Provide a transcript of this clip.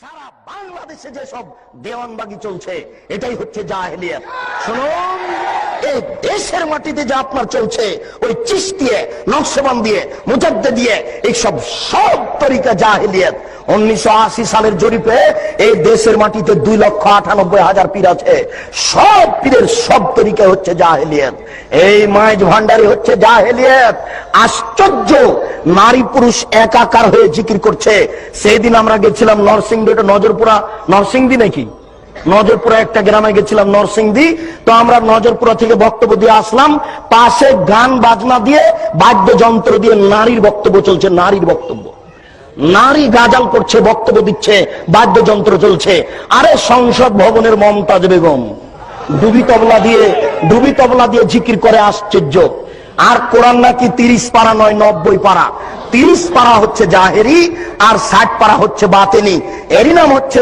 সারা বাংলাদেশে যে সব দেওয়ানবাগি চলছে, এটাই হচ্ছে জাহেলিয়াত। শুনুন, এই দেশের মাটিতে যা আপনার চলছে, ওই চিস দিয়ে, নকশবান দিয়ে, মুজাদ্দে দিয়ে, এইসব সব তরিকা জাহেলিয়াত। উনিশশো আশি সালের জরিপে এই দেশের মাটিতে দুই লক্ষ আটানব্বই হাজার পীর আছে। সব পীরের সব তরিকা হচ্ছে জাহেলিয়াত। এই মাইজ ভান্ডারি হচ্ছে জাহেলিয়াত। আশ্চর্য! নারী পুরুষ একাকার হয়ে জিকির করছে। সেই দিন আমরা গেছিলাম নরসিংদী ওটা নজরপুরা, নরসিংদী নাকি? নজরপুরা একটা গ্রামে গেছিলাম নরসিংদী। তো আমরা নজরপুরা থেকে বক্তব্য দিয়ে আসলাম। পাশে গান বাজনা দিয়ে, বাদ্যযন্ত্র দিয়ে নারীর বক্তব্য চলছে, নারীর বক্তব্য। নারী গাজাল করছে, বক্তব্য দিচ্ছে, বাদ্যযন্ত্র চলছে। আরে সংসদ ভবনের মমতাজ বেগম। ডুবি তবলা দিয়ে, ডুবি তবলা দিয়ে জিকির করে আশ্চর্য। আর কোরআন নাকি তিরিশ পারা নয়, নব্বই পারা। তিরিশ পারা হচ্ছে জাহেরি, আর ষাট পারা হচ্ছে বাতেনি। এরই নাম হচ্ছে